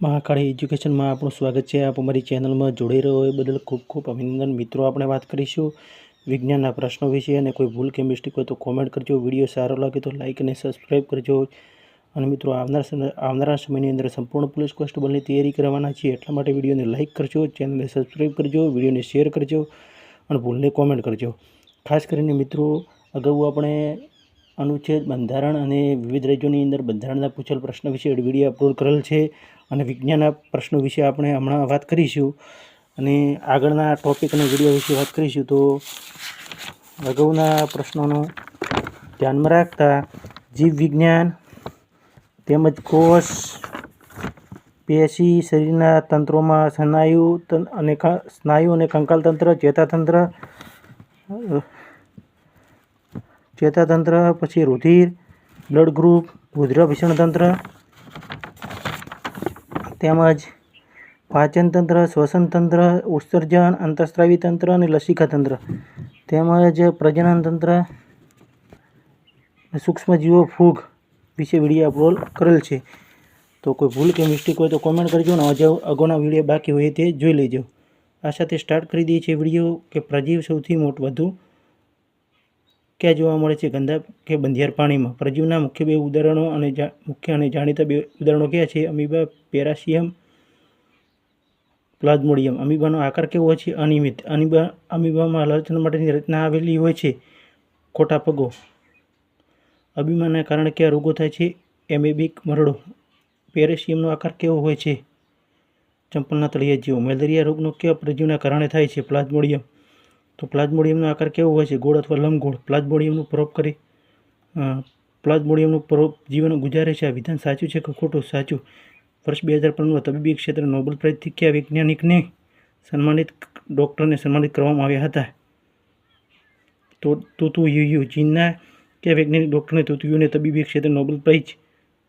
મહાકાળી એજ્યુકેશનમાં આપણું સ્વાગત છે. આપ અમારી ચેનલમાં જોડાઈ રહ્યો એ બદલ ખૂબ ખૂબ અભિનંદન. મિત્રો, આપણે વાત કરીશું વિજ્ઞાનના પ્રશ્નો વિશે અને કોઈ ભૂલ કે મિસ્ટેક હોય તો કોમેન્ટ કરજો. વીડિયો સારો લાગે તો લાઇક અને સબસ્ક્રાઈબ કરજો. અને મિત્રો, આવનાર આવનારા સમયની અંદર સંપૂર્ણ પોલીસ કોન્સ્ટેબલની તૈયારી કરવાના છીએ. એટલા માટે વિડીયોને લાઇક કરજો ચેનલને સબસ્ક્રાઈબ કરજો, વિડીયોને શેર કરજો અને ભૂલને કોમેન્ટ કરજો. ખાસ કરીને મિત્રો, અગાઉ આપણે અનુચ્છેદ, બંધારણ અને વિવિધ રાજ્યોની અંદર બંધારણના પૂછેલ પ્રશ્ન વિશે વીડિયો અપલોડ કરેલ છે અને વિજ્ઞાનના પ્રશ્નો વિશે આપણે હમણાં વાત કરીશું. અને આગળના ટોપિક અને વીડિયો વિશે વાત કરીશું તો અગાઉના પ્રશ્નોનો ધ્યાનમાં રાખતા જીવવિજ્ઞાન તેમજ કોષ, પેશી શરીરના તંત્રોમાં સ્નાયુ અને સ્નાયુ અને કંકાલ તંત્ર, ચેતાતંત્ર ચેતાતંત્ર, પછી રુધિર, બ્લડ ગ્રુપ રુધિરાભિસરણ તંત્ર, તેમજ પાચન તંત્ર, શ્વસન તંત્ર, ઉત્સર્જન અંતઃસ્રાવી તંત્ર અને લસિકા તંત્ર. તેમજ પ્રજનન તંત્ર સૂક્ષ્મજીવો ફૂગ વિશે વીડિયો અપલોડ કરેલ છે. તો કોઈ ભૂલ કે મિસ્ટેક હોય તો કોમેન્ટ કરજો અને અગાઉના વીડિયો બાકી હોય તે જોઈ લેજો. આ સાથે સ્ટાર્ટ કરી દઈએ છીએ વીડિયો કે પ્રજીવ સૌથી મોટું વધુ ક્યાં જોવા મળે છે? ગંદા કે બંધિયાર પાણીમાં? પ્રજીવના મુખ્ય બે ઉદાહરણો અને મુખ્ય અને જાણીતા બે ઉદાહરણો કયા છે? Amoeba પેરાશિયમ Plasmodium. અમીબાનો આકાર કેવો હોય છે? અનિયમિત. અમીબા અમીબામાં હલનચલન માટેની રચના આવેલી હોય છે. ખોટા પગો. અભિમાનના કારણે કયા રોગો થાય છે? એમેબિક મરડો. પેરેશિયમનો આકાર કેવો હોય છે? ચંપલના તળિયા જીવો. મેલેરિયા રોગનો કયા પ્રજીવના કારણે થાય છે? પ્લાઝ્મોડિયમ. તો પ્લાઝ્મોડિયમનો આકાર કેવો હોય છે? ગોળ અથવા લંબગોળ? પ્લાઝ્મોડિયમનું પ્રોપ કરી પ્લાઝ્મોડિયમનું પ્રોપ જીવન ગુજારે છે. આ વિધાન સાચું છે કે ખોટું? સાચું. વર્ષ બે હજાર પંદરમાં તબીબી ક્ષેત્રે નોબેલ પ્રાઇઝથી કયા વૈજ્ઞાનિકને સન્માનિત, ડૉક્ટરને સન્માનિત કરવામાં આવ્યા હતા. તો, તુતુ યુ ચીનના કયા વૈજ્ઞાનિક ડૉક્ટરને તુતુયુને તબીબી ક્ષેત્રે નોબેલ પ્રાઇઝ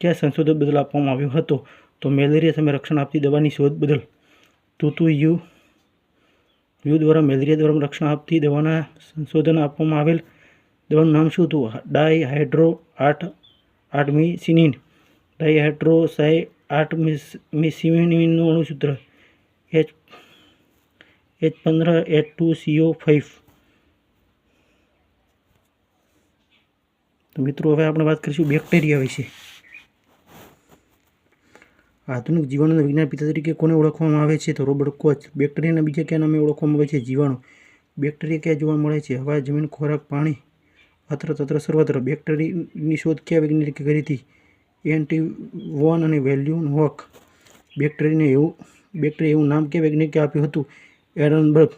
કયા સંશોધન બદલ આપવામાં આવ્યો હતો? તો મેલેરિયા સામે રક્ષણ આપતી દવાની શોધ બદલ તુતુ યુ યુ દ્વારા મેલેરિયા દ્વારા રક્ષણ આપતી દવાના સંશોધન આપવામાં આવેલ દવાનું નામ શું હતું? ડાયહાઇડ્રો આઠ હાઇડ્રો સાઈ આર્ટમિસિનિનનું અણુસૂત્ર. એચ એચ પંદર, એચ ટુ સીઓ ફાઇવ. તો મિત્રો, હવે આપણે વાત કરીશું બેક્ટેરિયા વિશે. આધુનિક જીવાણુના વિજ્ઞાન પિતા તરીકે કોને ઓળખવામાં આવે છે? તો રોબર્ટ કોચ. બેક્ટેરિયાના બીજા કયા નામે ઓળખવામાં આવે છે? જીવાણુ. બેક્ટેરિયા ક્યાં જોવા મળે છે? હવા, જમીન, ખોરાક, પાણી. અત્ર, તત્ર, સર્વત્ર. બેક્ટેરિયાની શોધ કયા વૈજ્ઞાનિકે કરી હતી? એન્ટી વોન અને વેલ્યુન હોક. બેક્ટેરિયાને એવું, બેક્ટેરિયા એવું નામ કયા વૈજ્ઞાનિકે આપ્યું હતું? એરનબર્ગ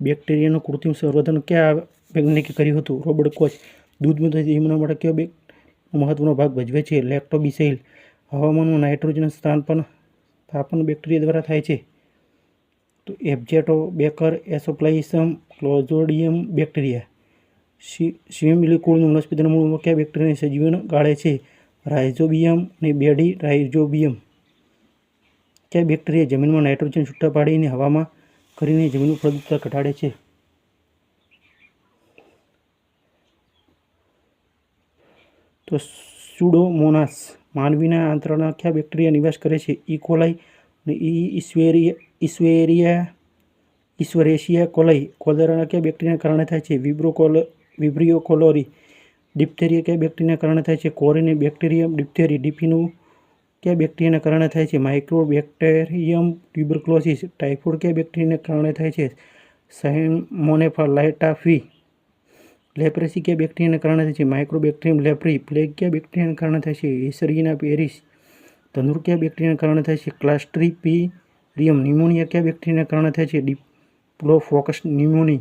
બેક્ટેરિયાનું કૃત્રિમ સંવર્ધન કયા વૈજ્ઞાનિકે કર્યું હતું? Robert Koch. દૂધમાંથી ઈમના માટે કયો બે મહત્વનો ભાગ ભજવે છે. લેક્ટોબિસાઇલ હવામાનમાં નાઇટ્રોજન સ્થાન પણ સ્થાપન બેક્ટેરિયા દ્વારા થાય છે. તો એબ્જેટો બેકર એસોપ્લાઇસમ ક્લોઝોડિયમ બેક્ટેરિયા. સ્વિમિલી કુળનું વનસ્પતિના મૂળમાં કયા બેક્ટેરિયાને સજીવન ગાળે છે. રાઇઝોબિયમ અને બેડી રાઇઝોબિયમ. કયા બેક્ટેરિયા જમીનમાં નાઇટ્રોજન છૂટા પાડીને હવામાં કરીને જમીનનું ફળદ્રુપતા ઘટાડે છે? તો સુડોમોનાસ માનવીના આંતરડા કયા બેક્ટેરિયા નિવાસ કરે છે. ઇકોલાઈ અને ઈશ્વેરિયા ઈશ્વેરિયા, ઈશ્વરેશિયા કોલાઈ કોલેરાના કયા બેક્ટેરિયાના કારણે થાય છે. વિબ્રોકોલ વિબ્રિયો કોલોરી ડિપ્થેરિયા કયા બેક્ટેરિયાના કારણે થાય છે. કોરિને બેક્ટેરિયમ ડિપ્થેરી ડિફીનું કયા બેક્ટેરિયાના કારણે થાય છે. માઇક્રો બેક્ટેરિયમ ટ્યુબરક્લોસિસ ટાઇફોઇડ કયા બેક્ટેરિયાના કારણે થાય છે. સાયમોનેફા લાઇટાફી લેપ્રેસી કયા બેક્ટેરિયાને કારણે થાય છે, માઇક્રોબેક્ટેરિયમ, લેપ્રી પ્લેગ કયા બેક્ટેરિયાને કારણે થાય છે એસરીના પેરિસ ધનુર કયા બેક્ટેરિયાના કારણે થાય છે, ક્લાસ્ટ્રીપીરિયમ ન્યુમોનિયા કયા બેક્ટેરિયાના કારણે થાય છે, ડિપ્લોફોકસ, ન્યુમોની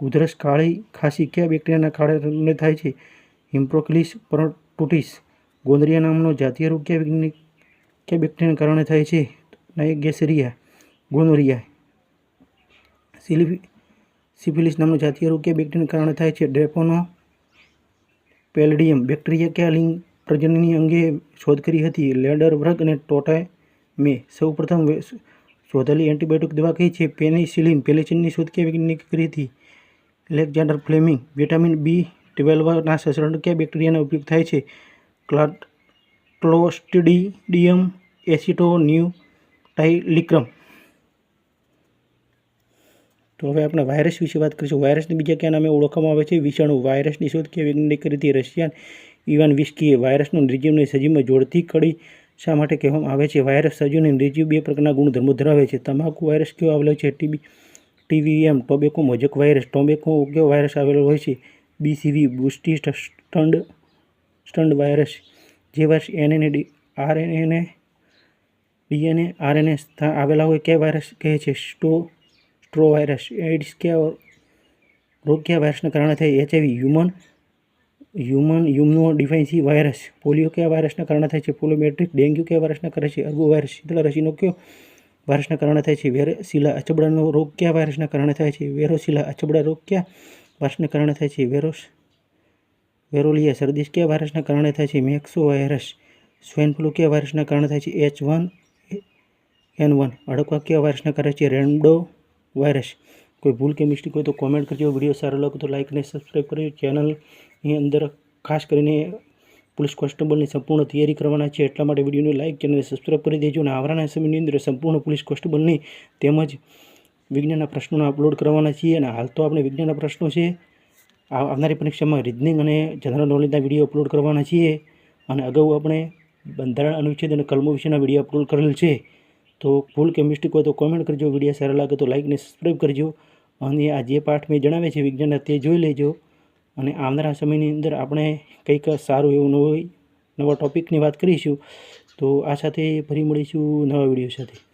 ઉધરસ કાળી ખાંસી કયા બેક્ટેરિયાના કારણે થાય છે, હિમ્પ્રોક્લિસ, પરટુટિસ, ગોંદરિયા નામનો જાતીય રોગ કયા વૈજ્ઞાનિક બેક્ટેરિયાના કારણે થાય છે, નાયગેસરિયા ગોનોરિયા સિલિફી સિફિલિસ નામનું જાતીય રોગ કે બેક્ટેરિયાના કારણે થાય છે. ડ્રેપોનો પેલડિયમ બેક્ટેરિયા કે લિંગ પ્રજનની અંગે શોધ કરી હતી. લેડર વર્ગ અને ટોટાય મે સૌપ્રથમ શોધેલી એન્ટીબાયોટિક દવા કઈ છે? પેનિસિલિન પેનિસિલિનની શોધ કે વૈજ્ઞાનિક કરી હતી. એલેક્ઝાન્ડર ફ્લેમિંગ વિટામિન બી ટ્વેલ્વના સસરણ કયા બેક્ટેરિયાનો ઉપયોગ થાય છે. ક્લાડ ક્લોસ્ટ્રીડિયમ એસિટોન્યુ ટાઇલિક્રમ તો હવે આપણે વાયરસ વિશે વાત કરીશું. વાયરસને બીજા કયા નામે ઓળખવામાં આવે છે? વિષાણુ વાયરસની શોધ કે વૈજ્ઞાનિક કરી હતી રશિયન ઇવાન વિસ્કીએ વાયરસનું નિર્જીવને સજીવમાં જોડતી કડી શા માટે કહેવામાં આવે છે? વાયરસ સજીવને નિર્જીવ બે પ્રકારના ગુણધર્મો ધરાવે છે. તમાકુ વાયરસ કેવો આવેલો છે? TB TVM, tobacco, mosaic virus. Tobacco કેવો વાયરસ આવેલો હોય છે? બીસીવી બુસ્ટી સ્ટન્ડ સ્ટન્ડ વાયરસ. જે વાયરસ એનએને ડી આરએનએને ડીએનએ, આરએનએ આવેલા હોય, કયા વાયરસ કહે છે? સ્ટો સ્ટ્રો વાયરસ, એઇડ્સ કે રોગ કયા વાયરસને કારણે થાય એચઆઈવી, હ્યુમન હ્યુમન યુમનો ડિફાઇન્સી વાયરસ, પોલિયો કયા વાયરસના કારણે થાય છે. પોલિયોમેટ્રિક ડેન્ગ્યુ કયા વાયરસના કરે છે. અર્ગો વાયરસ શીતળા રસીનો કયો વાયરસના કારણે થાય છે. વેરોસિલા અચબડાનો રોગ કયા વાયરસના કારણે થાય છે. વેરોસિલા અચબડા રોગ કયા વાયરસને કારણે થાય છે. વેરોસ, વેરોલિયા શરદી કયા વાયરસના કારણે થાય છે. મેક્સો વાયરસ સ્વેન ફ્લૂ કયા વાયરસના કારણે થાય છે. એચ વન, એન વન અડકવા કયા વાયરસના કારણે છે. રેન્ડો વાયરસ. કોઈ ભૂલ કે મિસ્ટેક હોય તો કોમેન્ટ કરજો. વીડિયો સારો લાગે તો લાઇક અને સબસ્ક્રાઈબ કરજો. ચેનલની અંદર ખાસ કરીને પોલીસ કોન્સ્ટેબલની સંપૂર્ણ તૈયારી કરવાના છે. એટલા માટે વિડીયોને લાઇક ચેનલને સબસ્ક્રાઈબ કરી દેજો અને આવરાના સમયની અંદર સંપૂર્ણ પોલીસ કોન્સ્ટેબલની તેમજ વિજ્ઞાનના પ્રશ્નોને અપલોડ કરવાના છીએ. અને હાલ તો આપણે વિજ્ઞાનના પ્રશ્નો છે. આવનારી પરીક્ષામાં રિઝનિંગ અને જનરલ નોલેજના વીડિયો અપલોડ કરવાના છીએ. અને અગાઉ આપણે બંધારણ અનુચ્છેદ અને કલમો વિશેના વીડિયો અપલોડ કરેલ છે. તો ભૂલ કે હોય તો કોમેન્ટ કરજો. વીડિયો સારા લાગે તો લાઇક ને સબસ્ક્રાઈબ કરજો. અને આ જે પાઠ મેં જણાવે છે વિજ્ઞાનના તે જોઈ લેજો. અને આવનારા સમયની અંદર આપણે કંઈક સારું એવું નવું, નવા ટૉપિકની વાત કરીશું. તો આ સાથે ફરી મળીશું નવા વીડિયો સાથે.